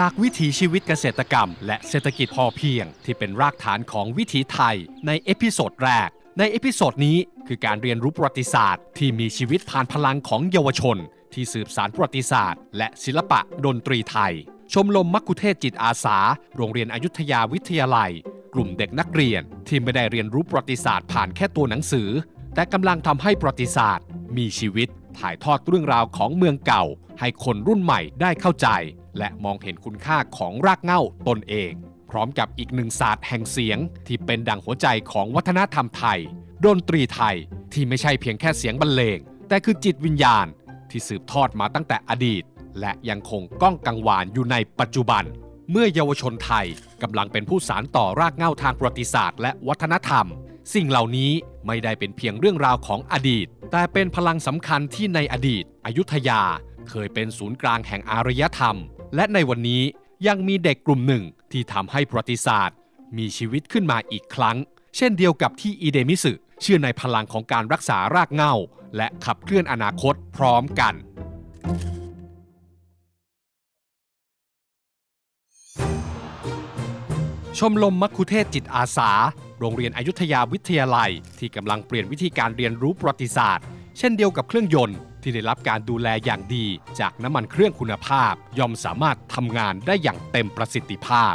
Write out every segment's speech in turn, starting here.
จากวิถีชีวิตเกษตรกรรม และเศรษฐกิจพอเพียง ที่เป็นรากฐานของวิถีไทยในเอพิโซดแรก ในเอพิโซดนี้คือการเรียนรู้ประวัติศาสตร์ ที่มีชีวิตผ่านพลังของเยาวชน ที่สืบสารประวัติศาสตร์ และศิลปะดนตรีไทย ชมรมมักคุเทศจิตอาสา โรงเรียนอยุธยาวิทยาลัย กลุ่มเด็กนักเรียนที่ไม่ได้เรียนรู้ประวัติศาสตร์ผ่านแค่ตัวหนังสือ แต่กำลังทำให้ประวัติศาสตร์ มีชีวิตถ่ายทอดเรื่องราวของเมืองเก่า ให้คนรุ่นใหม่ได้เข้าใจ และมองเห็นคุณค่าของรากเหง้าตนเอง พร้อมกับอีกหนึ่งศาสตร์แห่งเสียง ที่เป็นดั่งหัวใจของวัฒนธรรมไทย ดนตรีไทยที่ไม่ใช่เพียงแค่เสียงบรรเลง แต่คือจิตวิญญาณ ที่สืบทอดมาตั้งแต่อดีต และยังคงก้องกังวานอยู่ในปัจจุบัน เมื่อเยาวชนไทยกำลังเป็นผู้สานต่อรากเหง้าทางประวัติศาสตร์และวัฒนธรรม สิ่งเหล่านี้ไม่ได้เป็นเพียงเรื่องราวของอดีต แต่เป็นพลังสำคัญที่ในอดีต อยุธยา เคยเป็นศูนย์กลางแห่งอารยธรรม และในวันนี้ยังมีเด็กกลุ่มหนึ่งที่ทำให้ประวัติศาสตร์ มีชีวิตขึ้นมาอีกครั้ง เช่นเดียวกับที่อีเดมิสึเชื่อในพลังของการรักษารากเหง้า และขับเคลื่อนอนาคตพร้อมกัน ชมรมมัคคุเทศจิตอาสา โรงเรียนอยุธยาวิทยาลัย ที่กำลังเปลี่ยนวิธีการเรียนรู้ประวัติศาสตร์ เช่นเดียวกับเครื่องยนต์ ที่ได้รับการดูแลอย่างดีจากน้ำมันเครื่องคุณภาพ ย่อมสามารถทำงานได้อย่างเต็มประสิทธิภาพ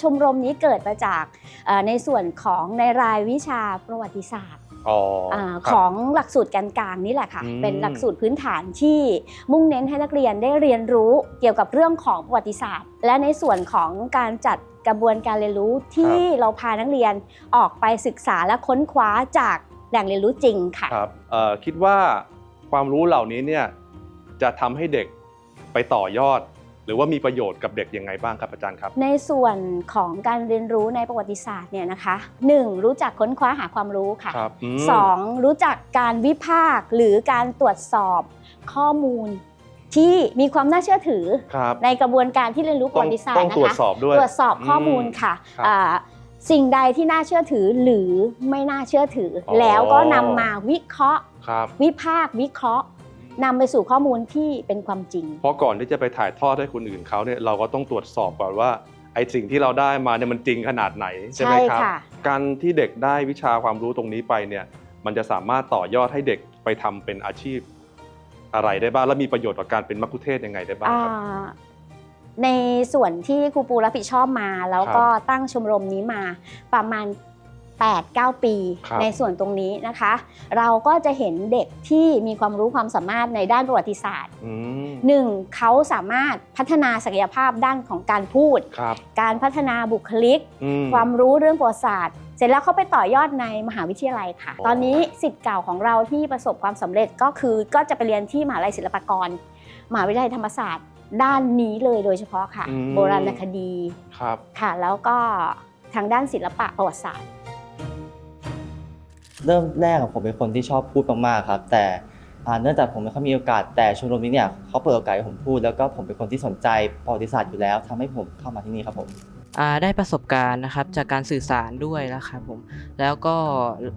ชมรมนี้เกิดมาจากเอ่อในส่วนของในรายวิชาประวัติศาสตร์อ๋ออาครับของหลักสูตรการกลางนี่แหละค่ะอืมเป็นหลักสูตรพื้นฐานที่มุ่งเน้นให้นักเรียนได้เรียนรู้เกี่ยวกับเรื่องของประวัติศาสตร์ และในส่วนของการจัดกระบวนการเรียนรู้ที่เราพานักเรียนออกไปศึกษาและค้นคว้าจากแหล่งเรียนรู้จริงค่ะครับเอ่อคิดว่า ความรู้เหล่านี้เนี่ยจะทำให้เด็กไปต่อยอด หรือว่ามีประโยชน์กับเด็กยังไงบ้างครับอาจารย์ครับ ในส่วนของการเรียนรู้ในประวัติศาสตร์เนี่ยนะคะหนึ่งรู้จักค้นคว้าหาความรู้ค่ะครับมสองรู้จักการวิพากษ์หรือการตรวจสอบข้อมูลที่มีความน่าเชื่อถือครับในกระบวนการที่เรียนรู้ประวัติศาสตต้อร์งนะคะตรวจสอบด้วยตรวจสอบข้อมูลค่ะครับอ่า สิ่งใดที่น่าเชื่อถือหรือไม่น่าเชื่อถือออ แล้วก็นำมาวิเคราะห์ ครับ วิพากษ์วิเคราะห์นำไปสู่ข้อมูลที่เป็นความจริง เพราะก่อนที่จะไปถ่ายทอดให้คนอื่นเขาเนี่ยเราก็ต้องตรวจสอบก่อนว่าไอ้สิ่งที่เราได้มาเนี่ยมันจริงขนาดไหนใช่ไหมครับใช่ค่ะ การที่เด็กได้วิชาความรู้ตรงนี้ไปเนี่ย มันจะสามารถต่อยอดให้เด็กไปทำเป็นอาชีพอะไรได้บ้าง และมีประโยชน์ต่อการเป็นมัคคุเทศก์ยังไงได้บ้างครับ อ่า ในส่วนที่ครูปูรับผิดชอบมาแล้วก็ตั้งชมรมนี้มาประมาณ 8-9 ปีครับในส่วนตรงนี้นะคะ เราก็จะเห็นเด็กที่มีความรู้ความสามารถในด้านประวัติศาสตร์อืมหนึ่งเขาสามารถพัฒนาศักยภาพด้านของการพูดครับการพัฒนาบุคลิกอืมความรู้เรื่องประวัติศาสตร์เสร็จแล้วเขาไปต่อยอดในมหาวิทยาลัยค่ะอ๋อตอนนี้สิทธิ์เก่าของเราที่ประสบความสำเร็จก็คือก็จะไปเรียนที่มหาลัยศิลปากรมหาวิทยาลัยธรรมศาสตร์ ด้านนี้เลยโดยเฉพาะค่ะ อืม โบราณคดีครับ ค่ะ แล้วก็ทางด้านศิลปะประวัติศาสตร์ เริ่มแรกอะผมเป็นคนที่ชอบพูดมากๆครับ แต่อ่าเนื่องจากผมไม่ค่อยมีโอกาสแต่ชมรมนี้เนี่ยเขาเปิดโอกาสให้ผมพูดแล้วก็ผมเป็นคนที่สนใจประวัติศาสตร์อยู่แล้วทำให้ผมเข้ามาที่นี่ครับผม อ่าได้ประสบการณ์นะครับจากการสื่อสารด้วยนะครับผมแล้วก็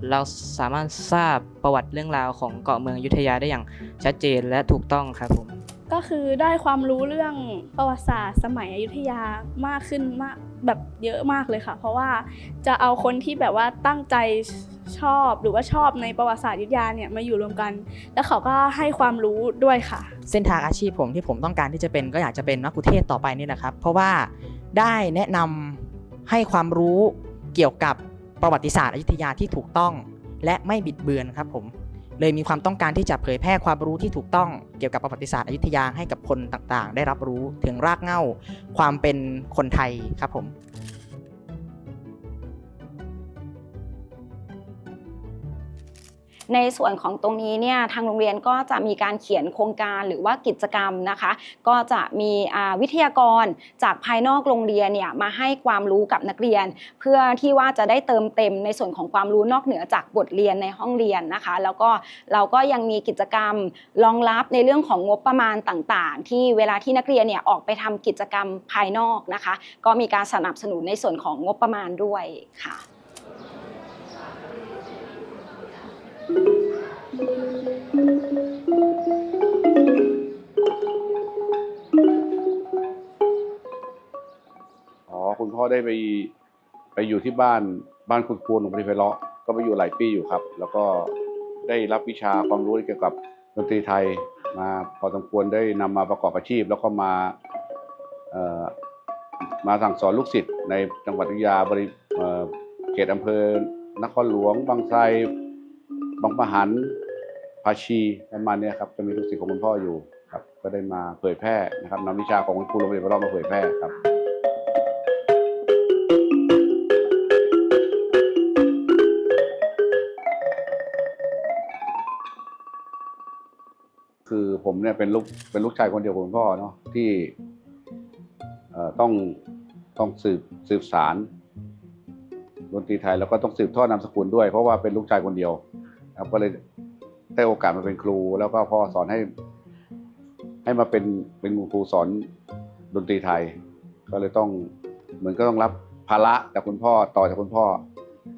เราสามารถทราบประวัติเรื่องราวของเกาะเมืองอยุธยาได้อย่างชัดเจนและถูกต้องครับผม ก็คือได้ความรู้เรื่องประวัติศาสตร์สมัยอยุธยามากขึ้นมากแบบเยอะมากเลยค่ะ เพราะว่าจะเอาคนที่แบบว่าตั้งใจชอบหรือว่าชอบในประวัติศาสตร์อยุธยาเนี่ยมาอยู่รวมกัน แล้วเขาก็ให้ความรู้ด้วยค่ะ เส้นทางอาชีพผมที่ผมต้องการที่จะเป็นก็อยากจะเป็นนักกุเทศต่อไปนี่นะครับ เพราะว่าได้แนะนำให้ความรู้เกี่ยวกับประวัติศาสตร์อยุธยาที่ถูกต้อง และไม่บิดเบือนครับผม เลยมีความต้องการที่จะเผยแพร่ความรู้ที่ถูกต้องเกี่ยวกับประวัติศาสตร์อยุธยาให้กับคนต่างๆ ได้รับรู้ถึงรากเหง้าความเป็นคนไทยครับผม ในส่วนของตรงนี้เนี่ยทางโรงเรียนก็จะมีการเขียนโครงการหรือว่ากิจกรรมนะคะ ก็จะมีวิทยากรจากภายนอกโรงเรียนเนี่ยมาให้ความรู้กับนักเรียน เพื่อที่ว่าจะได้เติมเต็มในส่วนของความรู้นอกเหนือจากบทเรียนในห้องเรียนนะคะ แล้วก็เราก็ยังมีกิจกรรมรองรับในเรื่องของงบประมาณต่างๆ ที่เวลาที่นักเรียนเนี่ยออกไปทำกิจกรรมภายนอกนะคะ ก็มีการสนับสนุนในส่วนของงบประมาณด้วยค่ะ คุณพ่อได้ไปไปอยู่ที่บ้านบ้านคุณครูหลวงพ่อไพเราะก็ไปอยู่หลายปีอยู่ครับ แล้วก็ได้รับวิชาความรู้เกี่ยวกับดนตรีไทยมาพอสมควรได้นำมาประกอบอาชีพ แล้วก็มาเอ่อมาสั่งสอนลูกศิษย์ในจังหวัดอยุยาบริเอ่อเขตอำเภอนครหลวง บางไทรบางปะหันภาชีประมาณนี้ครับจะมีลูกศิษย์ของคุณพ่ออยู่ครับ ก็ได้มาเผยแพร่นะครับนำวิชาของคุณครูโรงเรียนพระรอดมาเผยแพร่ครับ คือผมเนี่ยเป็นลูกเป็นลูกชายคนเดียวของคุณพ่อเนาะที่ต้องต้องสืบสืบสารดนตรีไทยแล้วก็ต้องสืบทอดนามสกุลด้วย เพราะว่าเป็นลูกชายคนเดียวครับก็เลยได้โอกาสมาเป็นครู แล้วก็พ่อสอนให้ ให้มาเป็นเป็นครูสอนดนตรีไทย ก็เลยต้องเหมือนก็ต้องรับภาระจากคุณพ่อต่อจากคุณพ่อ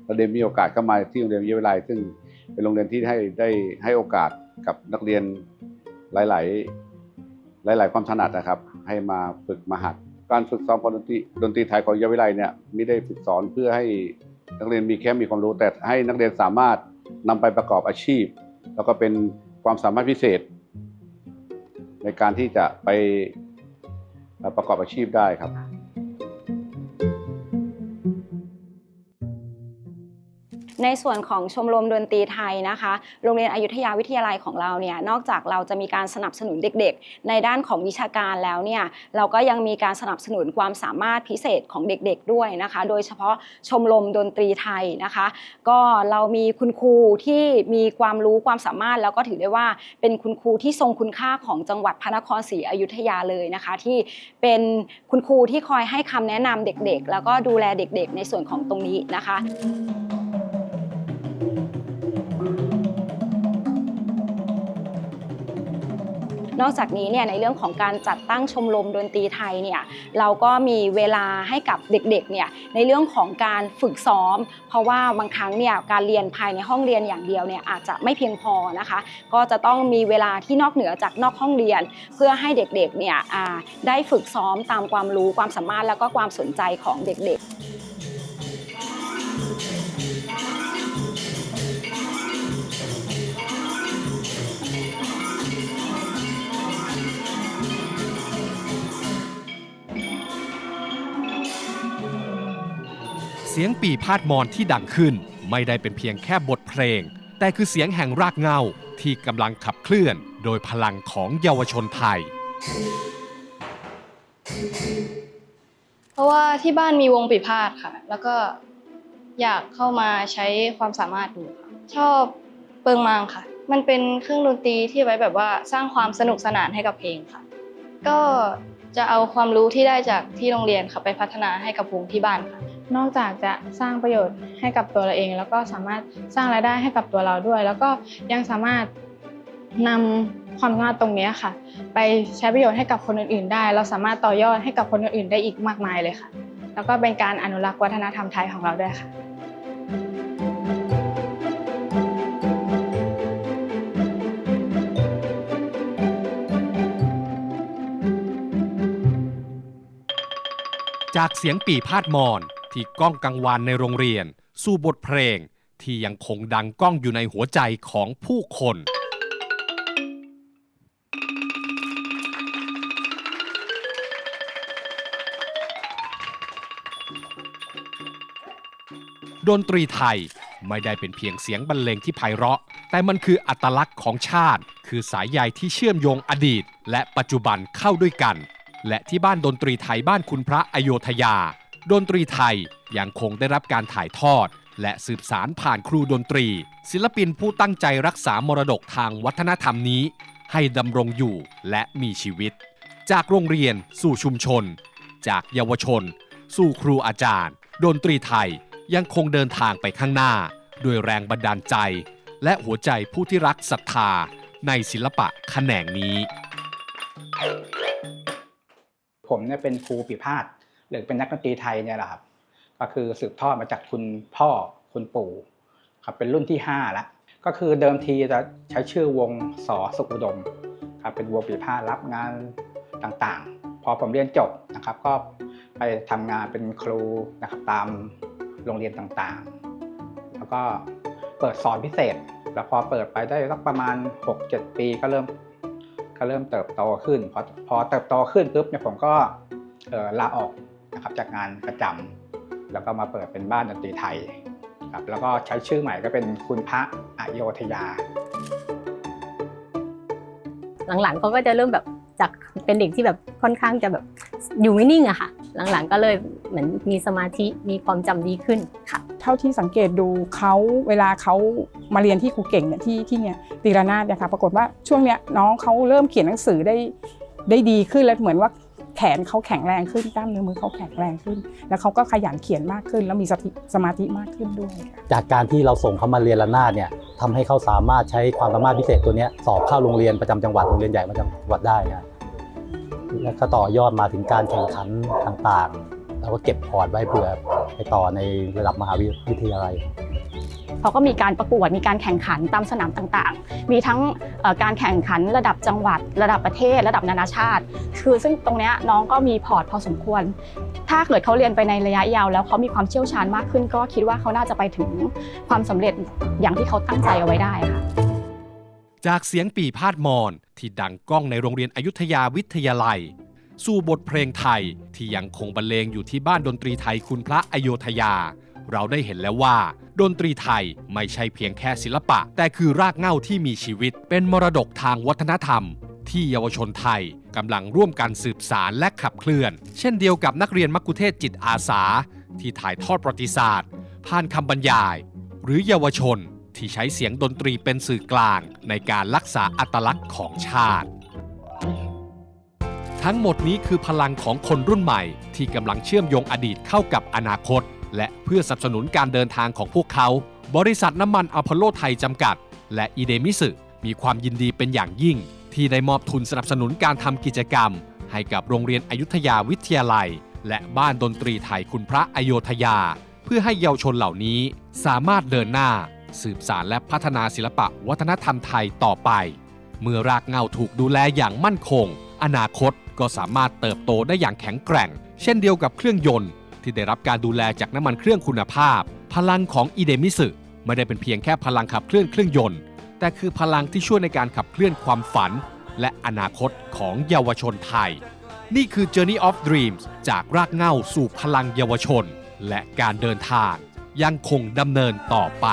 แล้วเดนมีโอกาสเข้ามาที่โรงเรียนวิทยาลัยซึ่งเป็นโรงเรียนที่ให้ได้ให้โอกาสกับนักเรียน หลาย ๆ หลาย ๆ ความถนัดนะครับ ให้มาฝึกมาหัด การฝึกซ้อมดนตรีดนตรีไทยของยาวิไลเนี่ยไม่ได้ฝึกสอนเพื่อให้นักเรียนมีแค่มีความรู้แต่ให้นักเรียนสามารถนำไปประกอบอาชีพ แล้วก็เป็นความสามารถพิเศษ ในการที่จะไปประกอบอาชีพได้ครับ ในส่วนของชมรมดนตรีไทยนะคะ โรงเรียนอยุธยาวิทยาลัยของเราเนี่ย นอกจากเราจะมีการสนับสนุนเด็กๆ ในด้านของวิชาการแล้วเนี่ย เราก็ยังมีการสนับสนุนความสามารถพิเศษของเด็กๆด้วยนะคะ โดยเฉพาะชมรมดนตรีไทยนะคะ ก็เรามีคุณครูที่มีความรู้ความสามารถแล้วก็ถือได้ว่าเป็นคุณครูที่ทรงคุณค่าของจังหวัดพระนครศรีอยุธยาเลยนะคะ ที่เป็นคุณครูที่คอยให้คำแนะนำเด็กๆ แล้วก็ดูแลเด็กๆ ในส่วนของตรงนี้นะคะ นอกจากนี้เนี่ยในเรื่องของการจัดตั้งชมรมดนตรีไทยเนี่ยเราก็มีเวลาให้กับเด็กๆเนี่ยในเรื่องของการฝึกซ้อม เพราะว่าบางครั้งเนี่ยการเรียนภายในห้องเรียนอย่างเดียวเนี่ยอาจจะไม่เพียงพอนะคะ ก็จะต้องมีเวลาที่นอกเหนือจากนอกห้องเรียน เพื่อให้เด็กๆเนี่ยได้ฝึกซ้อมตามความรู้ความสามารถแล้วก็ความสนใจของเด็กๆ เสียงปีพาดมอนที่ดังขึ้น ไม่ได้เป็นเพียงแค่บทเพลง แต่คือเสียงแห่งรากเหง้าที่กำลังขับเคลื่อน โดยพลังของเยาวชนไทย เพราะว่าที่บ้านมีวงปีพาดค่ะ แล้วก็อยากเข้ามาใช้ความสามารถดูค่ะชอบเปิงมางค่ะ มันเป็นเครื่องดนตรีที่ไว้แบบว่าสร้างความสนุกสนานให้กับเพลงค่ะ ก็จะเอาความรู้ที่ได้จากที่โรงเรียนค่ะไปพัฒนาให้กับวงที่บ้านค่ะ นอกจากจะสร้างประโยชน์ให้กับตัวเราเอง แล้วก็สามารถสร้างรายได้ให้กับตัวเราด้วย แล้วก็ยังสามารถนำความสามารถตรงนี้ค่ะ ไปใช้ประโยชน์ให้กับคนอื่น ๆ ได้ เราสามารถต่อยอดให้กับคนอื่นๆ ได้อีกมากมายเลยค่ะ แล้วก็เป็นการอนุรักษ์วัฒนธรรมไทยของเราด้วยค่ะจากเสียงปี่พาดมอน ที่ก้องกังวานในโรงเรียน สู่บทเพลง ที่ยังคงดังก้องอยู่ในหัวใจของผู้คนดนตรีไทยไม่ได้เป็นเพียงเสียงบรรเลงที่ไพเราะ แต่มันคืออัตลักษณ์ของชาติ คือสายใยที่เชื่อมโยงอดีต และปัจจุบันเข้าด้วยกัน และที่บ้านดนตรีไทยบ้านคุณพระอโยธยา ดนตรีไทยยังคงได้รับการถ่ายทอด และสืบสารผ่านครูดนตรี ศิลปินผู้ตั้งใจรักษามรดกทางวัฒนธรรมนี้ ให้ดำรงอยู่และมีชีวิต จากโรงเรียนสู่ชุมชน จากเยาวชน สู่ครูอาจารย์ ดนตรีไทยยังคงเดินทางไปข้างหน้า ด้วยแรงบันดาลใจ และหัวใจผู้ที่รักศรัทธาในศิลปะแขนงนี้ ผมเนี่ยเป็นครูปีพาด หรือเป็นนักดนตรีไทยเนี่ยแหละครับ ก็คือสืบทอดมาจากคุณพ่อคุณปู่ครับเป็นรุ่นที่5แล้วก็คือเดิมทีจะใช้ชื่อวงสอสุขุดมครับเป็นวงปีพารับงานต่างๆ พอผมเรียนจบนะครับ ก็ไปทำงานเป็นครูนะครับตามโรงเรียนต่างๆ แล้วก็เปิดสอนพิเศษ แล้วพอเปิดไปได้สักประมาณ 6-7 ปีก็เริ่มก็เริ่มเติบโตขึ้น พอพอเติบโตขึ้นปุ๊บเนี่ยผมก็ลาออก นะครับจากงานประจำแล้วก็มาเปิดเป็นบ้านดนตรีไทยครับแล้วก็ใช้ชื่อใหม่ก็เป็นคุณพระอโยธยา หลังๆเขาก็จะเริ่มแบบจากเป็นเด็กที่แบบค่อนข้างจะแบบอยู่ไม่นิ่งอะค่ะ หลังๆก็เลยเหมือนมีสมาธิมีความจำดีขึ้นค่ะ เท่าที่สังเกตดูเขาเวลาเขามาเรียนที่ครูเก่งเนี่ยที่ที่เนี่ยตีระนาดเนี่ยค่ะปรากฏว่าช่วงเนี้ยน้องเขาเริ่มเขียนหนังสือได้ได้ดีขึ้นแล้วเหมือนว่า แขนเขาแข็งแรงขึ้นกล้ามเนื้อมือเขาแข็งแรงขึ้น แล้วเขาก็ขยันเขียนมากขึ้น แล้วมีสติสมาธิมากขึ้นด้วยจากการที่เราส่งเขามาเรียนระนาดเนี่ยทำให้เขาสามารถใช้ความสามารถพิเศษตัวนี้สอบเข้าโรงเรียนประจำจังหวัดโรงเรียนใหญ่ประจำจังหวัดได้นะแล้วก็ต่อยอดมาถึงการแข่งขันต่างๆ แล้วก็เก็บพอร์ตไว้เผื่อไปต่อในระดับมหาวิทยาลัย เขาก็มีการประกวดมีการแข่งขันตามสนามต่างๆ มีทั้งการแข่งขันระดับจังหวัด ระดับประเทศ ระดับนานาชาติ คือซึ่งตรงนี้น้องก็มีพอร์ตพอสมควร ถ้าเกิดเขาเรียนไปในระยะยาว แล้วเขามีความเชี่ยวชาญมากขึ้น ก็คิดว่าเขาน่าจะไปถึงความสำเร็จอย่างที่เขาตั้งใจเอาไว้ได้ค่ะจากเสียงปีพาดมอนที่ดังก้องในโรงเรียนอยุธยาวิทยาลัย สู่บทเพลงไทยที่ยังคงบรรเลงอยู่ที่บ้านดนตรีไทยคุณพระอโยธยา เราได้เห็นแล้วว่า ดนตรีไทยไม่ใช่เพียงแค่ศิลปะ แต่คือรากเหง้าที่มีชีวิต เป็นมรดกทางวัฒนธรรม ที่เยาวชนไทยกำลังร่วมกันสืบสารและขับเคลื่อน เช่นเดียวกับนักเรียนมักคุเทศก์จิตอาสา ที่ถ่ายทอดประวัติศาสตร์ ผ่านคำบรรยาย หรือเยาวชนที่ใช้เสียงดนตรีเป็นสื่อกลาง ในการรักษาอัตลักษณ์ของชาติ ทั้งหมดนี้คือพลังของคนรุ่นใหม่ ที่กำลังเชื่อมโยงอดีตเข้ากับอนาคต และเพื่อสนับสนุนการเดินทางของพวกเขา บริษัทน้ำมันอพอลโลไทยจำกัด และอีเดมิสึมีความยินดีเป็นอย่างยิ่ง ที่ได้มอบทุนสนับสนุนการทำกิจกรรม ให้กับโรงเรียนอยุธยาวิทยาลัย และบ้านดนตรีไทยคุณพระอโยธยา เพื่อให้เยาวชนเหล่านี้สามารถเดินหน้า สืบสารและพัฒนาศิลปะวัฒนธรรมไทยต่อไป เมื่อรากเหง้าถูกดูแลอย่างมั่นคง อนาคตก็สามารถเติบโตได้อย่างแข็งแกร่ง เช่นเดียวกับเครื่องยนต์ ที่ได้รับการดูแลจากน้ำมันเครื่องคุณภาพ พลังของอีเดมิสึไม่ได้เป็นเพียงแค่พลังขับเคลื่อนเครื่องยนต์ แต่คือพลังที่ช่วยในการขับเคลื่อนความฝัน และอนาคตของเยาวชนไทย นี่คือ Journey of Dreams จากรากเหง้าสู่พลังเยาวชน และการเดินทางยังคงดำเนินต่อไป